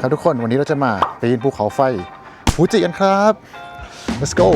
ครับทุกคนวันนี้เราจะมาปีนภูเขาไฟฟูจิกันครับ let's go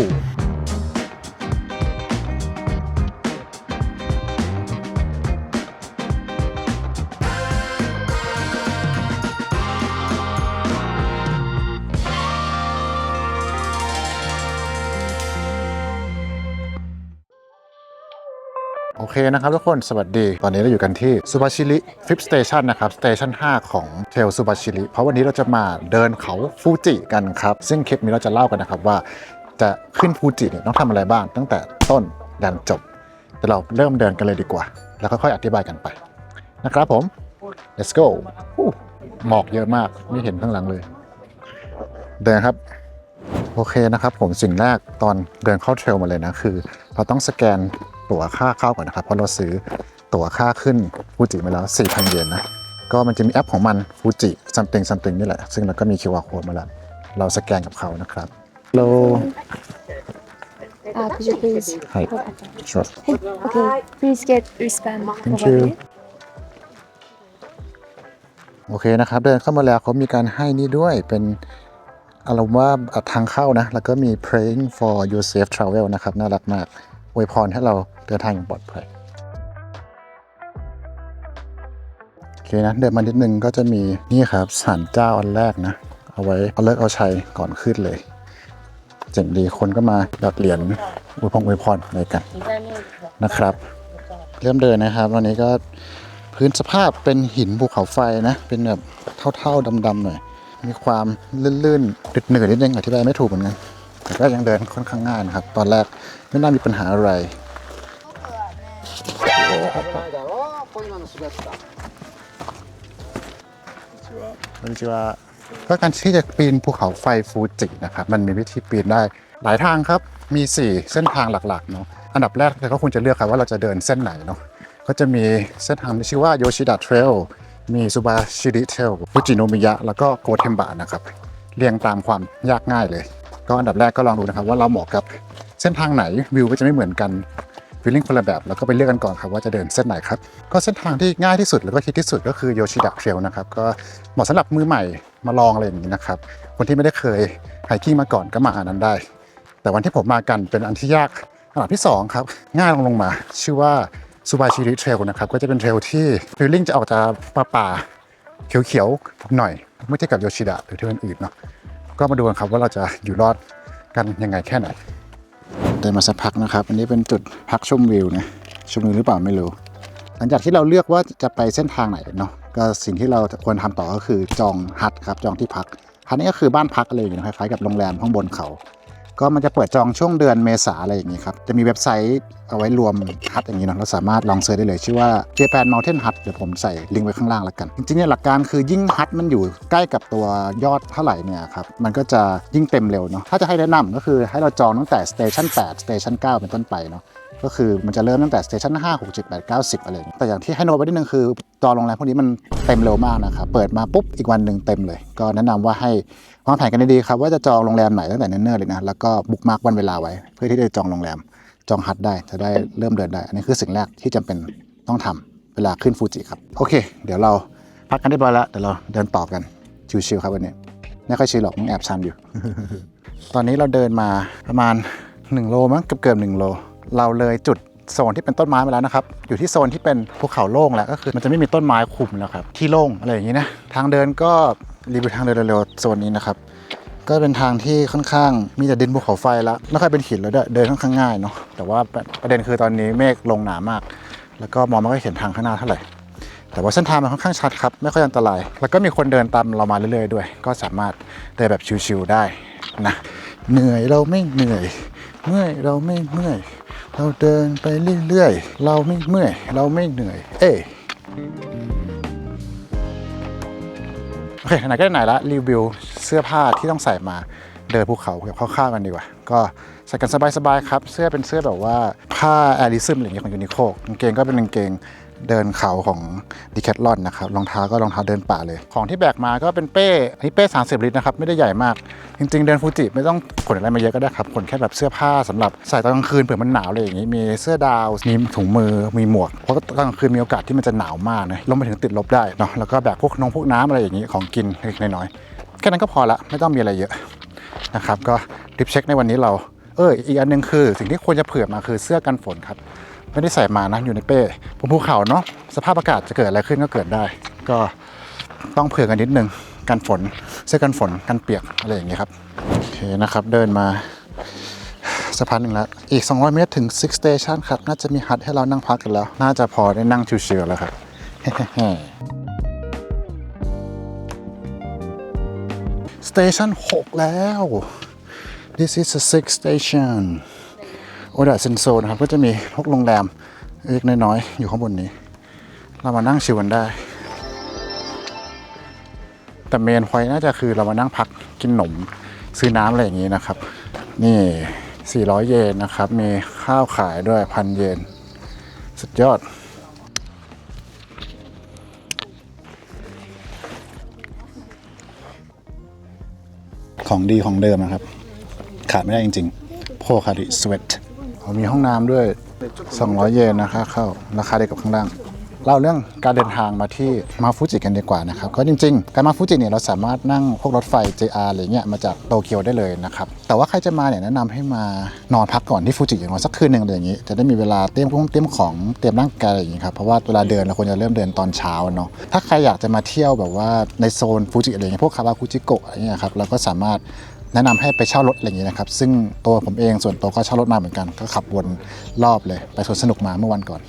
เคนะครับทุกคนสวัสดี ตอนนี้เราอยู่กันที่ซูบาชิริฟิปสเตชันนะครับสเตชัน5ของเทลซูบาชิริเพราะวันนี้เราจะมาเดินเขาฟูจิกันครับ ซึ่งคลิปนี้เราจะเล่ากันนะครับว่า จะขึ้นฟูจิเนี่ยต้องทำอะไรบ้าง ตั้งแต่ต้นยันจบเดี๋ยวเราเริ่มเดินกันเลยดีกว่า แล้วค่อยๆอธิบายกันไปนะครับผม let's go หมอกเยอะมากไม่เห็นข้างหลังเลย เดินครับโอเคนะครับผมสิ่งแรกตอนเดินเข้าเทรลมาเลยนะคือ เราต้องสแกน ตั๋วค่าเข้าก่อนนะครับ เพราะเราซื้อตั๋วค่าขึ้นฟูจิมาแล้ว4,000เยนนะ ก็มันจะมีแอปของมันฟูจิ something something นี่แหละ ซึ่งเราก็มี QR code มาแล้ว เราสแกนกับเขานะครับ Hello Uh, could you please? はい sure Okay, please get wristband. Thank over you. here. โอเคนะครับ เดินเข้ามาแล้วเขามีการให้นี่ด้วยเป็นอารมณ์ว่าทางเข้านะ แล้วก็มี praying for your safe travel นะครับ น่ารักมาก อวยพรให้เราเดินทางอย่างปลอดภัยโอเคนะเดินมานิดนึงก็จะมีนี่ครับศาลเจ้าอันแรกนะ เอาไว้เอาเลิกเอาชัยก่อนขึ้นเลยเจ๋งดีคนก็มาหยอดเหรียญอวยพรอวยพรอะไรกันนะครับ เริ่มเดินนะครับวันนี้ก็พื้นสภาพเป็นหินภูเขาไฟนะ เป็นแบบเท่าๆดำๆหน่อยมีความลื่นๆดึดหนืดนิดนึงอธิบายไม่ถูกเหมือนกันแต่ก็ยังเดินค่อนข้างง่ายนะครับ ตอนแรก ไม่น่ามีปัญหาอะไร こんにちはก็การที่จะปีนภูเขาไฟฟูจินะครับ มันมีวิธีปีนได้หลายทางครับ มี 4 เส้นทางหลักๆเนาะ อันดับแรกเราก็ควรจะเลือกครับว่าเราจะเดินเส้นไหนเนาะ ก็จะมีเส้นทางที่ชื่อว่าโยชิดะเทรล มีซูบาชิริเทรลฟูจิโนมิยะ แล้วก็โกเทมบะนะครับ เรียงตามความยากง่ายเลย ก็อันดับแรกก็ลองดูนะครับว่าเราเหมาะกับ เส้นทางไหนวิวก็จะไม่เหมือนกันฟีลลิ่งคนละแบบแล้วก็ไปเลือกกันก่อนครับว่าจะเดินเส้นไหนครับ ก็เส้นทางที่ง่ายที่สุดแล้วก็ฮิตที่สุดก็คือโยชิดะเทรลนะครับก็เหมาะสำหรับมือใหม่มาลองอะไรอย่างนี้นะครับคนที่ไม่ได้เคยไฮกิ้งมาก่อนก็มาอันนั้นได้ แต่วันที่ผมมากันเป็นอันที่ยากอันดับที่สองครับง่ายลงลงมา ชื่อว่าซูบาชิริเทรลนะครับก็จะเป็นเทรลที่ฟีลลิ่งจะออกจากป่าป่าเขียวๆหน่อยเมื่อเทียบกับโยชิดะหรือเทรลอื่นเนาะก็มาดูกันครับว่าเราจะอยู่รอดกันยังไงแค่ไหน เดินมาสักพักนะครับ อันนี้เป็นจุดพักชมวิวนะชมวิวหรือเปล่าไม่รู้ หลังจากที่เราเลือกว่าจะไปเส้นทางไหนเนาะก็สิ่งที่เราควรทำต่อก็คือจองฮัทครับจองที่พักฮัทนี่ก็คือบ้านพักอะไรอย่างเงี้ยคล้ายๆกับโรงแรมข้างบนเขา ก็มันจะเปิดจองช่วงเดือนเมษาอะไรอย่างนี้ครับ จะมีเว็บไซต์เอาไว้รวมฮัทอย่างนี้เนาะเราสามารถลองเซิร์ชได้เลย ชื่อว่า Japan Mountain Hut เดี๋ยวผมใส่ลิงก์ไว้ข้างล่างแล้วกัน จริงๆเนี่ยหลักการคือยิ่งฮัทมันอยู่ใกล้กับตัวยอดเท่าไหร่เนี่ยครับ มันก็จะยิ่งเต็มเร็วเนาะถ้าจะให้แนะนำก็คือให้เราจองตั้งแต่สเตชัน8สเตชัน9เป็นต้นไปเนาะ ก็คือมันจะเริ่มตั้งแต่สเตชัน5 6 7 8 9 10อะไรอย่างเงี้ยแต่อย่างที่ให้โน้ตไว้นิดนึงคือจองโรงแรมพวกนี้มันเต็มเร็วมากนะครับ เปิดมาปุ๊บอีกวันหนึ่งเต็มเลย ก็แนะนำว่าให้วางแผนกันดีๆครับว่าจะจองโรงแรมไหนตั้งแต่เนิ่นๆเลยนะ แล้วก็บุ๊กมาร์กวันเวลาไว้ เพื่อที่จะจองโรงแรม จองฮัทได้จะได้เริ่มเดินได้ อันนี้คือสิ่งแรกที่จำเป็นต้องทำเวลาขึ้นฟูจิครับ โอเค เดี๋ยวเราพักกันเรียบร้อยแล้วเดี๋ยวเราเดินต่อกันชิวๆครับวันนี้ไม่ค่อยชิวหรอกยังแอบชันอยู่ ตอนนี้เราเดินมาประมาณ1โลมั้งเกือบเกือบๆ1โล เราเลยจุดโซนที่เป็นต้นไม้มาแล้วนะครับ อยู่ที่โซนที่เป็นภูเขาโล่งแล้วก็คือมันจะไม่มีต้นไม้คุมแล้วครับ ที่โล่งอะไรอย่างนี้นะ ทางเดินก็รีวิวทางเดินเร็วๆโซนนี้นะครับ ก็เป็นทางที่ค่อนข้างมีแต่ดินภูเขาไฟแล้วไม่ค่อยเป็นหินแล้วด้วยเดินค่อนข้างง่ายเนาะ แต่ว่าประเด็นคือตอนนี้เมฆลงหนามาก แล้วก็มองไม่ค่อยเห็นทางข้างหน้าเท่าไหร่ แต่ว่าเส้นทางมันค่อนข้างชัดครับ ไม่ค่อยอันตราย แล้วก็มีคนเดินตามเรามาเรื่อยๆด้วย ก็สามารถเดินแบบชิวๆได้นะ เหนื่อยเราไม่เหนื่อย เมื่อยเราไม่เมื่อย เราเดินไปเรื่อยๆ เราไม่เมื่อย เราไม่เหนื่อย เอ๊โอเคไหนก็ไหนละรีวิวเสื้อผ้าที่ต้องใส่มาเดินภูเขาแบบคร่าวๆกันดีกว่า ก็ใส่กันสบายๆครับ เสื้อเป็นเสื้อแบบว่าผ้าแอริซึมอะไรอย่างเงี้ยของยูนิโคกางเกงก็เป็นกางเกง เดินเขาของดีแคทลอนนะครับรองเท้าก็รองเท้าเดินป่าเลย ของที่แบกมาก็เป็นเป้อันนี้เป้30 ลิตรนะครับไม่ได้ใหญ่มาก จริง ๆ เดินฟูจิไม่ต้องขนอะไรมาเยอะก็ได้ครับขนแค่แบบเสื้อผ้าสำหรับใส่ตอนกลางคืนเผื่อมันหนาวเลยอย่างนี้มีเสื้อดาวมีถุงมือมีหมวกเพราะตอนกลางคืนมีโอกาสที่มันจะหนาวมากนะลงไปถึงติดลบได้เนาะแล้วก็แบบพวกนงพวกน้ำอะไรอย่างนี้ของกินเล็กน้อยๆค่นั้นก็พอละไม่ต้องมีอะไรเยอะนะครับก็ดริปเช็คในวันนี้เราเอออีกอันหนึงคือ สิ่งที่ควรจะเผื่อมาคือเสื้อกันฝนครับ ไม่ได้ใส่มานะอยู่ในเป้บนภูเขาเนาะสภาพอากาศจะเกิดอะไรขึ้นก็เกิดได้ ก็ต้องเผื่อกันนิดนึงกันฝนเสื้อกันฝนกันเปียกอะไรอย่างเงี้ยครับโอเคนะครับเดินมาสะพานหนึ่งแล้ว อีก 200 เมตรถึง Six Station ครับ น่าจะมีฮัทให้เรานั่งพักกันแล้ว น่าจะพอได้นั่งชิวๆแล้วครับสเตชัน6แล้ว this is the six station โอดาเซนโซนะครับ ก็จะมีพวกโรงแรมเล็กน้อยๆอยู่ข้างบนนี้ เรามานั่งชิวกันได้ แต่เมนพอยน่าจะคือเรามานั่งพักกินหนมซื้อน้ำอะไรอย่างนี้นะครับ นี่ 400 เยนนะครับ มีข้าวขายด้วยพันเยน สุดยอด ของดีของเดิมนะครับ ขาดไม่ได้จริงๆ โพคาริสเวต มีห้องน้ำด้วย 200 เยนนะคะเข้าราคาเดียวกับข้างล่างเล่าเรื่องการเดินทางมาที่มาฟูจิกันดีกว่านะครับก็จริง ๆ การมาฟูจิเนี่ยเราสามารถนั่งพวกรถไฟ JR อะไรเงี้ยมาจากโตเกียวได้เลยนะครับแต่ว่าใครจะมาเนี่ยแนะนำให้มานอนพักก่อนที่ฟูจิอย่างน้อยสักคืนหนึ่งอะไรอย่างงี้ จะได้มีเวลาเตรียมของเตรียมของเตรียมร่างกายอะไรอย่างงี้ครับเพราะว่าเวลาเดินเราควรจะเริ่มเดินตอนเช้าเนาะถ้าใครอยากจะมาเที่ยวแบบว่าในโซนฟูจิอะไรเงี้ยพวกคาวาคุจิโกะอะไรเงี้ยครับเราก็สามารถ แนะนำให้ไปเช่ารถอะไรอย่างนี้นะครับ ซึ่งตัวผมเองส่วนตัวก็เช่ารถมาเหมือนกัน ก็ขับวนรอบเลย ไปสวนสนุกมาเมื่อวันก่อน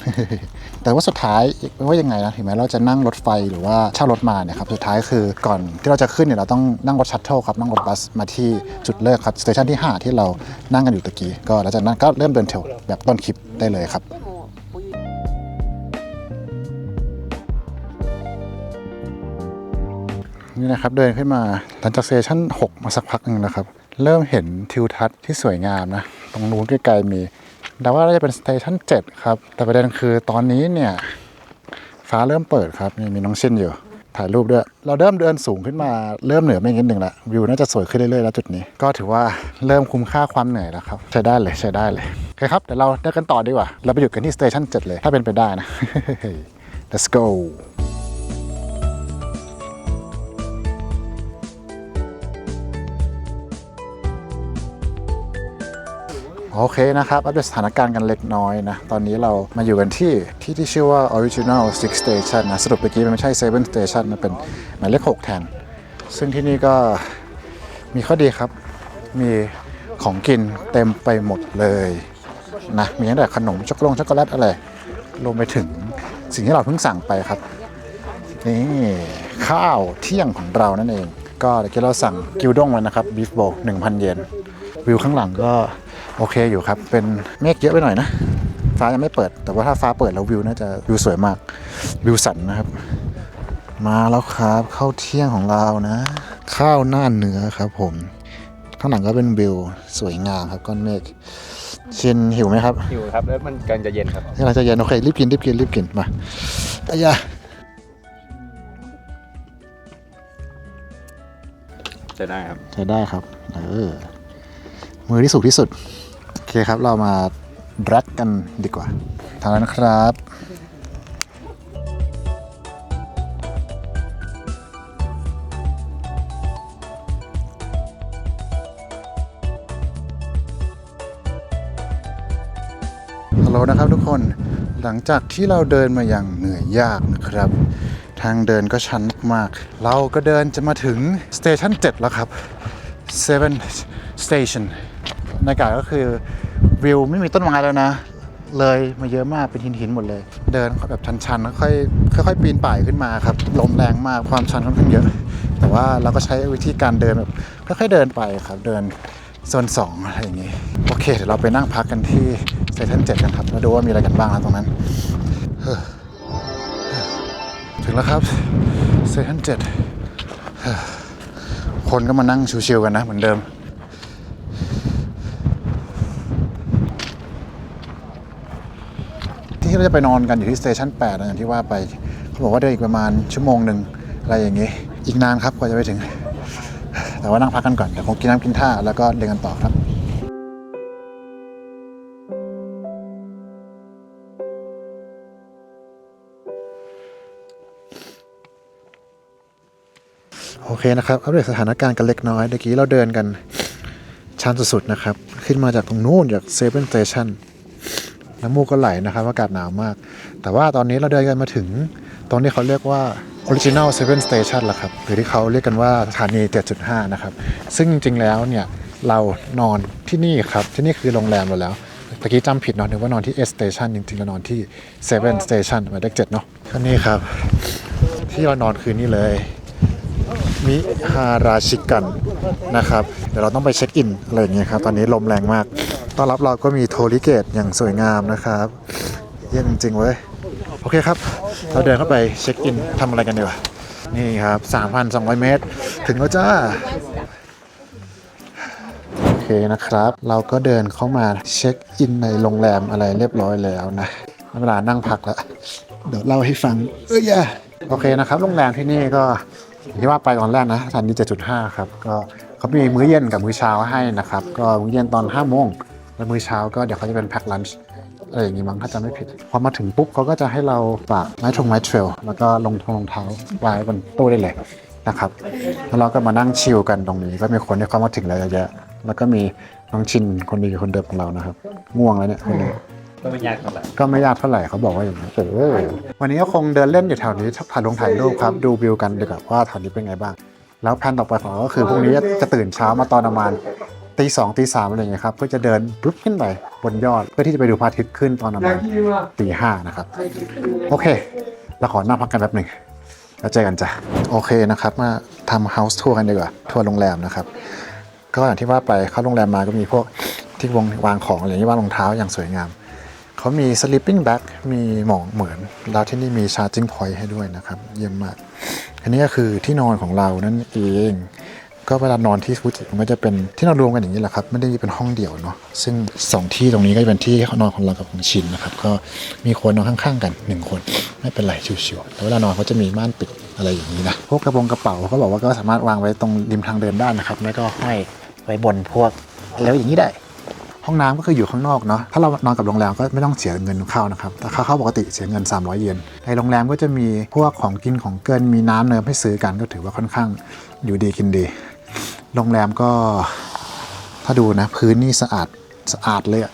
แต่ว่าสุดท้ายไม่ว่ายังไงนะถึงแม้เราจะนั่งรถไฟหรือว่าเช่ารถมาเนี่ยครับสุดท้ายคือก่อนที่เราจะขึ้นเนี่ยเราต้องนั่งรถชัตเทิลครับนั่งรถบัสมาที่จุดเลิกครับสเตชันที่ 5 ที่เรานั่งกันอยู่ตะกี้ก็หลังจากนั้นก็เริ่มเดินเทรลแบบต้นคลิปได้เลยครับ นี่นะครับเดินขึ้นมาหลังจากเซสชั่น 6 มาสักพักหนึ่งแล้วครับ เริ่มเห็นทิวทัศน์ที่สวยงามนะ ตรงนู้นไกลๆมีแต่ว่าน่าจะเป็นสเตชัน7ครับ แต่ประเด็นคือตอนนี้เนี่ย ฟ้าเริ่มเปิดครับนี่มีน้องเชินอยู่ ถ่ายรูปด้วย เราเริ่มเดินสูงขึ้นมาเริ่มเหนือไม่นิดหนึ่งละวิวน่าจะสวยขึ้นเรื่อยๆแล้วจุดนี้ ก็ถือว่าเริ่มคุ้มค่าความเหนื่อยแล้วครับ ใช้ได้เลยใช้ได้เลยโอเคครับเดี๋ยวเราเดินกันต่อดีกว่า เราไปหยุดกันที่สเตชัน7เลยถ้าเป็นไปได้นะ let's go โอเคนะครับ อัปเดตสถานการณ์กันเล็กน้อยนะ ตอนนี้เรามาอยู่กันที่ที่ที่ชื่อว่า Original Six Station นะ สรุปเมื่อกี้มันไม่ใช่ Seven Station มันเป็นหมายเลข6แทน ซึ่งที่นี่ก็มีข้อดีครับ มีของกินเต็มไปหมดเลยนะ มีตั้งแต่ขนมช็อกโกแลตช็อกโกแลตอะไรรวมไปถึงสิ่งที่เราเพิ่งสั่งไปครับ นี่ ข้าวเที่ยงของเรานั่นเอง ก็เดี๋ยวกี้เราสั่งกิวด้งมานะครับบีฟโบ1,000เยนวิวข้างหลังก็ โอเคอยู่ครับ เป็นเมฆเยอะไปหน่อยนะ ฟ้ายังไม่เปิด แต่ว่าถ้าฟ้าเปิดแล้ววิวน่าจะวิวสวยมาก วิวสันนะครับ มาแล้วครับข้าวเที่ยงของเรานะ ข้าวหน้าเนื้อครับผม ข้างหลังก็เป็นวิวสวยงามครับก้อนเมฆชินหิวไหมครับอยู่ครับ แล้วมันกำลังจะเย็นครับนี่เราจะเย็นโอเครีบกินรีบกินรีบกินมาอายาจะได้ครับใช้ได้ครับเออมือที่สุกที่สุดโอ เคครับ เรามาดรักกันดีกว่าทางนั้นครับฮัลโหลนะครับทุกคนหลังจากที่เราเดินมาอย่างเหนื่อยยากนะครับ ทางเดินก็ชันมากๆเราก็เดินจะมาถึงสเตชัน7แล้วครับ Seven Station บรรยากาศก็คือ วิวไม่มีต้นไม้แล้วนะ เลยมาเยอะมากเป็นหินหินหมดเลย เดินแบบชันๆค่อยๆค่อยๆปีนป่ายขึ้นมาครับลมแรงมากความชันค่อนข้างเยอะ แต่ว่าเราก็ใช้วิธีการเดินแบบค่อยๆเดินไปครับ เดินโซน2องอะไรอย่างงี้ โอเคเดี๋ยวเราไปนั่งพักกันที่สเตชัน7กันครับแล้วดูว่ามีอะไรกันบ้างนะตรงนั้นถึงแล้วครับเซชันเจ็ดคนก็มานั่งชิวๆกันนะเหมือนเดิม ที่เราจะไปนอนกันอยู่ที่สเตชัน8นะอย่างที่ว่าไปเขาบอกว่าเดินอีกประมาณชั่วโมงหนึ่งอะไรอย่างงี้ อีกนานครับกว่าจะไปถึง แต่ว่านั่งพักกันก่อนเดี๋ยวคงกินน้ำกินท่าแล้วก็เดินกันต่อครับโโอเคนะครับ อัปเดตสถานการณ์กันเล็กน้อยเมื่อกี้เราเดินกันชันสุดๆนะครับ ขึ้นมาจากตรงนู้นจากเซเว่นสเตชัน น้ำมูกก็ไหลนะครับอากาศหนาวมาก แต่ว่าตอนนี้เราเดินกันมาถึง ตรงที่เขาเรียกว่า Original Seven Station ละครับ หรือที่เขาเรียกกันว่าสถานี 7.5 นะครับ ซึ่งจริงๆแล้วเนี่ยเรานอนที่นี่ครับ ที่นี่คือโรงแรมเราแล้วตะกี้จำผิดเนาะนึกว่านอนที่ S Station จริงๆเรานอนที่ Seven Station หมายเลขเจ็ดเนาะก็นี่ครับ ที่เรานอนคืนนี้เลย มิฮาราชิกันนะครับ เดี๋ยวเราต้องไปเช็คอินอะไรอย่างเงี้ยครับ ตอนนี้ลมแรงมาก ต้อนรับเราก็มีโทริเกตอย่างสวยงามนะครับเยี่ยมจริงเว้ย โอเคครับ เราเดินเข้าไปเช็คอินทำอะไรกันดีว่านี่ครับ 3,200 เมตร ถึงแล้วจ้าโอเคนะครับ เราก็เดินเข้ามาเช็คอินในโรงแรมอะไรเรียบร้อยแล้วนะ เวลานั่งพักแล้ว เดี๋ยวเล่าให้ฟัง เอ้ยโอเคนะครับ โรงแรมที่นี่ก็ ที่ว่าไปตอนแรกนะสถานี7.5 ครับ ก็เขามีมื้อเย็นกับมื้อเช้าให้นะครับ ก็มื้อเย็นตอน5โมงแล้วมื้อเช้าก็เดี๋ยวเขาจะเป็นแพ็คลันช์อะไรอย่างงี้มั้งถ้าจำไม่ผิด พอมาถึงปุ๊บเขาก็จะให้เราฝากไม้ทงไม้เทรลแล้วก็ลงทงรองเท้าไว้บนตู้ได้เลยนะครับ แล้วเราก็มานั่งชิลกันตรงนี้ ก็มีคนที่เข้ามาถึงแล้วเยอะแล้วก็มีน้องชินคนดีคนเดิมของเรานะครับ ง่วงแล้วเนี่ยคนนี้ ก็ไม่ยากเท่าไหร่ก็ไม่ยากเท่าไหร่เขาบอกว่าอย่างนี้เออวันนี้ก็คงเดินเล่นอยู่แถวนี้ถ่ายลงถ่ายรูปครับดูวิวกันดีกว่าว่าแถวนี้เป็นไงบ้าง แล้วแผนต่อไปของเราก็คือพรุ่งนี้จะตื่นเช้ามาตอนประมาณตีสองตีสามอะไรอย่างเงี้ยครับเพื่อจะเดินปุ๊บขึ้นไปบนยอด เพื่อที่จะไปดูพระอาทิตย์ขึ้นตอนประมาณตีห้านะครับโอเคเราขอนั่งพักกันแป๊บหนึ่งแล้วเจอกันจ้ะโอเคนะครับ มาทำเฮาส์ทัวร์กันดีกว่าทัวร์โรงแรมนะครับก็อย่างที่ว่าไปเข้าโรงแรมมาก็มีพวกที่วงวางของอะไรอย่างนี้วางรองเท้าอย่างสวยงาม เขามี sleeping bag มีหมองเหมือน แล้วที่นี่มี charging point ให้ด้วยนะครับ เยี่ยมมาก อันนี้ก็คือที่นอนของเรานั่นเอง ก็เวลานอนที่ฟูจิมันก็จะเป็นที่นอนรวมกันอย่างนี้แหละครับ ไม่ได้เป็นห้องเดี่ยวเนาะ ซึ่งสองที่ตรงนี้ก็จะเป็นที่นอนของเรากับของชินนะครับ ก็มีคนนอนข้างๆกันหนึ่งคน ไม่เป็นไรชิวๆแต่เวลานอนเขาจะมีม่านปิดอะไรอย่างนี้นะ พวกกระโปรงกระเป๋าเขาบอกว่าก็สามารถวางไว้ตรงริมทางเดินได้นะครับไม่ก็ห้อยไว้บนพวกแล้วอย่างนี้ได้ ห้องน้ำก็คืออยู่ข้างนอกเนาะถ้าเรานอนกับโรงแรมก็ไม่ต้องเสียเงินเข้านะครับแต่ค่าเข้าปกติเสียเงิน 300 เยนในโรงแรมก็จะมีพวกของกินของเกินมีน้ำเนิมให้ซื้อกันก็ถือว่าค่อนข้างอยู่ดีกินดี โรงแรมก็ถ้าดูนะพื้นนี่สะอาดสะอาดเลยอะ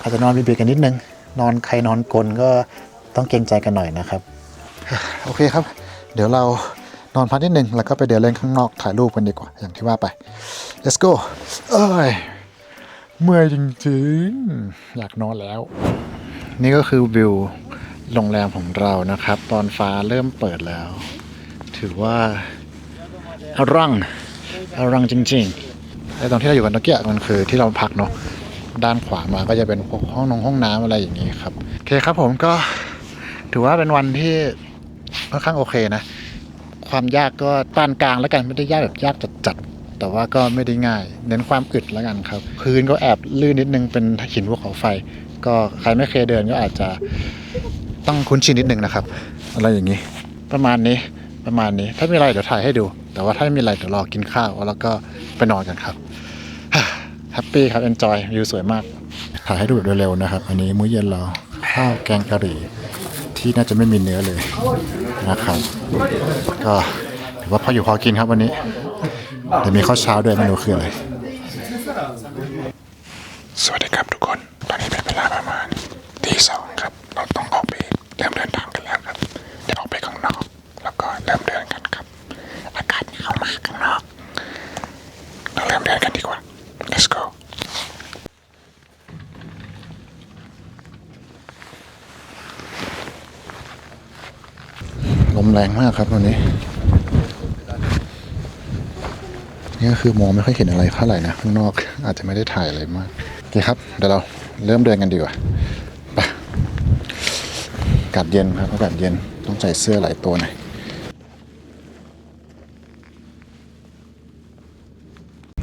อาจจะนอนเบียดกันนิดนึง นอนใครนอนกลนก็ต้องเกรงใจกันหน่อยนะครับ โอเคครับ เดี๋ยวเรานอนพักนิดนึง แล้วก็ไปเดินเล่นข้างนอกถ่ายรูปกันดีกว่า อย่างที่ว่าไป let's go เอ้ย เมื่อยจริงๆ อยากนอนแล้ว นี่ก็คือวิวโรงแรมของเรานะครับ ตอนฟ้าเริ่มเปิดแล้ว ถือว่าอรังอรังจริงๆไอ้ตรงที่เราอยู่กันตะเกียมันคือที่เราพักเนาะด้านขวามาก็จะเป็นห้องนงห้องน้ำอะไรอย่างนี้ครับโอเคครับผมก็ถือว่าเป็นวันที่ค่อนข้างโอเคนะ ความยากก็ปานกลางแล้วกันไม่ได้ยากแบบยากจัดๆ แต่ว่าก็ไม่ได้ง่าย เน้นความอึดแล้วกันครับ พื้นก็แอบลื่นนิดนึงเป็นหินภูเขาไฟ ก็ใครไม่เคยเดินก็อาจจะต้องคุ้นชินนิดนึงนะครับ อะไรอย่างนี้ ประมาณนี้ประมาณนี้ ถ้ามีอะไรเดี๋ยวถ่ายให้ดู แต่ว่าถ้าไม่มีอะไรเดี๋ยวรอกินข้าว แล้วก็ไปนอนกันครับแฮปปี้ครับเอนจอยวิวสวยมาก ถ่ายให้ดูแบบเร็วๆนะครับ อันนี้มื้อเย็นเราข้าวแกงกะหรี่ที่น่าจะไม่มีเนื้อเลยนะครับ ก็ถือว่าพออยู่พอกินครับวันนี้ เดี๋ยวมีข้าวเช้าด้วยเมนูคืออะไร สวัสดีครับทุกคน ตอนนี้เป็นเวลาประมาณตีสองครับ เราต้องออกไปเริ่มเดินทางกันแล้วครับ เดี๋ยวออกไปข้างนอก แล้วก็เริ่มเดินกันครับ อากาศหนาวมากข้างนอก เราเริ่มเดินกันดีกว่า let's go ลมแรงมากครับวันนี้ นี่ก็คือมองไม่ค่อยเห็นอะไรเท่าไหร่นะข้างนอกอาจจะไม่ได้ถ่ายอะไรมากโอเคครับเดี๋ยวเราเริ่มเดินกันดีกว่าไปอากาศเย็นครับอากาศเย็นต้องใส่เสื้อหลายตัวหน่อย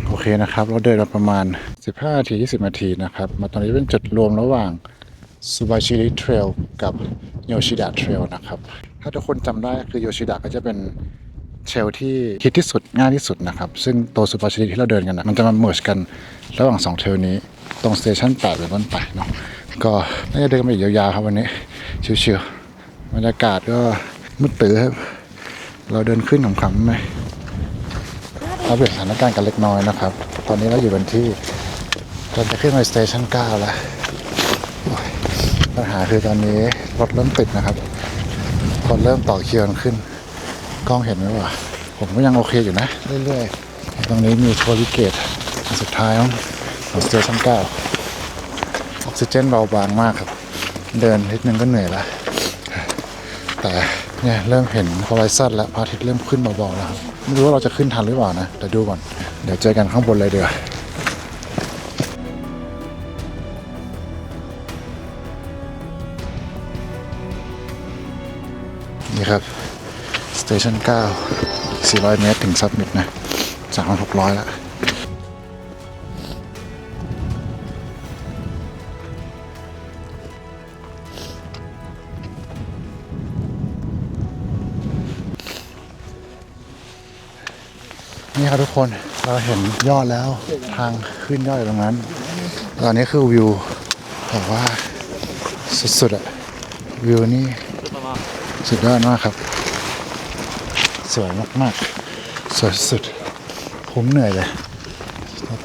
โอเคนะครับ เราเดินมาประมาณ 15นาที20 นาทีนะครับ มาตอนนี้เป็นจุดรวมระหว่างซูบาชิริเทรลกับโยชิดะเทรลนะครับ ถ้าทุกคนจำได้คือโยชิดะก็จะเป็น เชลที่ฮิตที่สุดง่ายที่สุดนะครับ ซึ่งตัวซูเปอร์ชลิที่เราเดินกันนะมันจะมาเมิร์ชกันระหว่าง 2 เทลนี้ ตรงสเตชัน8เป็นต้นไปเนาะก็น่าจะเดินกันไปอีกยาวๆครับวันนี้ชิวๆบรรยากาศก็มืดตื้อครับเราเดินขึ้นขำๆไหมเราเปลี่ยนสถานการณ์กันเล็กน้อยนะครับ ตอนนี้เราอยู่กันที่เราจะขึ้นไปสเตชัน9แล้วโอ้ยปัญหาคือตอนนี้รถเริ่มติดนะครับ คนเริ่มต่อคิวกันขึ้น กล้องเห็นไหมวะผมก็ยังโอเคอยู่นะ เรื่อยๆ ตรงนี้มีโทริเกตอันสุดท้ายของสเตชัน9ออกซิเจนเบาบางมากครับ เดินนิดนึงก็เหนื่อยละแต่เนี่ยเริ่มเห็นฮอริซอนแล้วพระอาทิตย์เริ่มขึ้นเบาๆแล้วครับ ไม่รู้ว่าเราจะขึ้นทันหรือเปล่านะ แต่ดูก่อน เดี๋ยวเจอกันข้างบนเลยเดี๋ยว สเตชัน9 400 เมตรถึงซับมิดนะ 3,600 แล้วนี่ครับทุกคนเราเห็นยอดแล้วทางขึ้นยอดอยู่ตรงนั้น ตอนนี้คือวิวแบบว่าสุดๆอะวิวนี่สุดยอดมากครับ สวยมากๆ สวยสุดคุ้มเหนื่อยเลย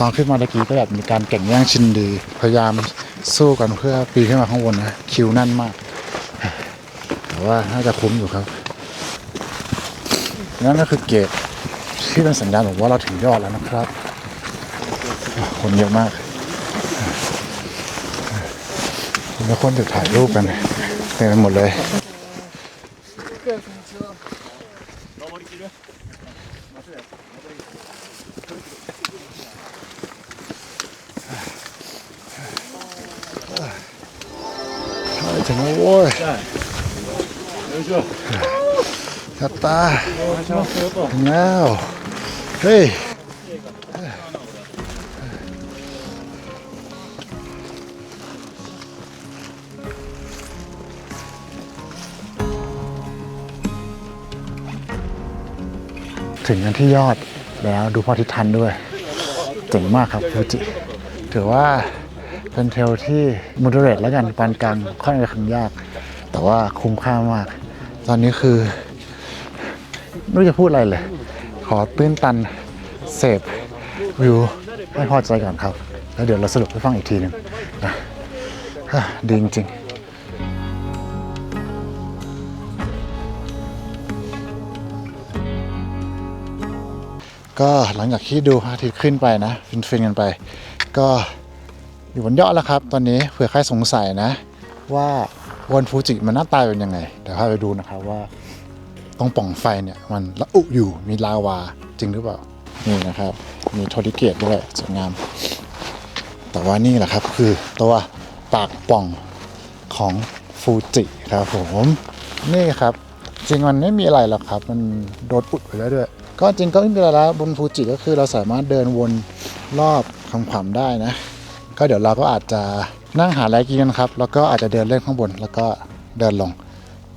ตอนขึ้นมาตะกี้ก็แบบมีการแข่งแย่งชินดี พยายามสู้กันเพื่อปีนขึ้นมาข้างบนนะ คิวแน่นมาก แต่ว่าน่าจะคุ้มอยู่ครับ นั่นก็คือเกตที่เป็นสัญญาณบอกว่าเราถึงยอดแล้วนะครับ คนเยอะมากแล้วคนจะถ่ายรูปกันเต็มไปหมดเลย ตาถึงแล้วเฮ้ยถึงกันที่ยอดแล้วดูพอทิตย์ทันด้วยเจ๋งมากครับฟูจิถือว่าเป็นเทลที่มูดเรตแล้วกันปานกลางค่อนข้างยาก แต่ว่าคุ้มค่ามาก ตอนนี้คือ ไม่รู้จะพูดอะไรเลย ขอตื้นตันเสพวิวให้พอใจก่อนครับ แล้วเดี๋ยวเราสรุปให้ฟังอีกทีหนึ่งนะดีจริงๆก็หลังจากที่ดูอาทิตย์ขึ้นไปนะ ฟินๆกันไป ก็อยู่บนยอดแล้วครับ ตอนนี้เผื่อใครสงสัยนะ ว่าวนฟูจิมันหน้าตาเป็นยังไงเดี๋ยวพาไปดูนะครับว่า ตรงป่องไฟเนี่ยมันระอุอยู่มีลาวาจริงหรือเปล่า นี่นะครับ มีโทริเกตด้วยสวยงาม แต่ว่านี่แหละครับคือตัวปากป่องของฟูจิครับผมนี่ครับ จริงมันไม่มีอะไรหรอกครับ มันโดนอุดไปแล้วด้วย ก็จริงก็ไม่มีอะไรแล้วบนฟูจิก็คือเราสามารถเดินวนรอบคำขวามได้นะ ก็เดี๋ยวเราก็อาจจะนั่งหาอะไรกินกันครับ แล้วก็อาจจะเดินเล่นข้างบน แล้วก็เดินลง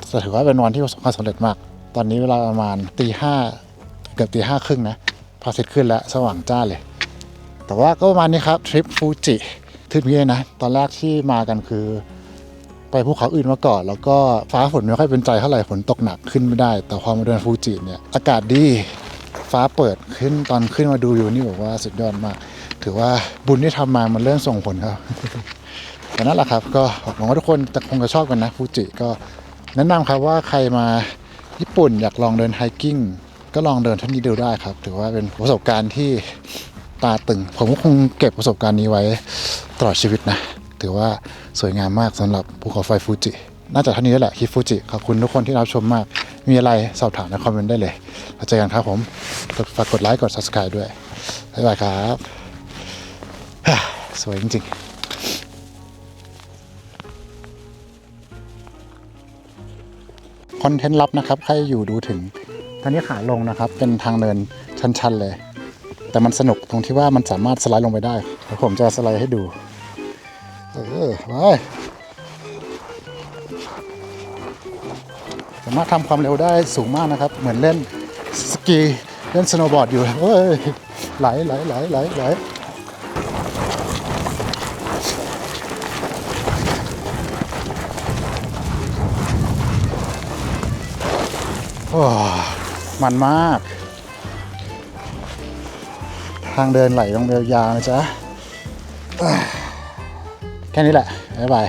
แต่ถือว่าเป็นวันที่ประสบความสำเร็จมาก ตอนนี้เวลาประมาณตีห้าเกือบตีห้าครึ่งนะพระอาทิตย์ขึ้นแล้วสว่างจ้าเลย แต่ว่าก็ประมาณนี้ครับทริปฟูจิทริปนี้เลยนะ ตอนแรกที่มากันคือ ไปภูเขาอื่นมาก่อน แล้วก็ฟ้าฝนไม่ค่อยเป็นใจเท่าไหร่ฝนตกหนักขึ้นไม่ได้ แต่พอมาเดินฟูจิเนี่ยอากาศดีฟ้าเปิดขึ้นตอนขึ้นมาดูอยู่นี่บอกว่าสุดยอดมาก ถือว่าบุญที่ทำมามันเริ่มส่งผลครับแต่นั่นแหละครับ ก็หวังว่าทุกคนจะคงจะชอบกันนะฟูจิก็แนะนำครับว่าใครมา ญี่ปุ่นอยากลองเดินไฮกิ้งก็ลองเดินท่านี้ดูได้ครับ ถือว่าเป็นประสบการณ์ที่ตาตึง ผมก็คงเก็บประสบการณ์นี้ไว้ตลอดชีวิตนะ ถือว่าสวยงามมากสำหรับภูเขาไฟฟูจิ น่าจะเท่านี้แล้วแหละคลิปฟูจิ ขอบคุณทุกคนที่รับชมมาก มีอะไรสอบถามในคอมเมนต์ได้เลยเจอกันครับผมฝากกดไลค์กด subscribe ด้วยบ๊ายบายครับ สวยจริงๆ คอนเทนต์ลับนะครับใครอยู่ดูถึงตอนนี้ขาลงนะครับ เป็นทางเดินชันๆเลย แต่มันสนุกตรงที่ว่ามันสามารถสไลด์ลงไปได้เดี๋ยวผมจะสไลด์ให้ดู เออไปสามารถทำความเร็วได้สูงมากนะครับ เหมือนเล่นสกีเล่นสโนว์บอร์ดอยู่เฮ้ยไหลไหลไหลไหลไหล มันมาก ทางเดินไหลลงยาวๆนะจ๊ะ แค่นี้แหละ บ๊ายบาย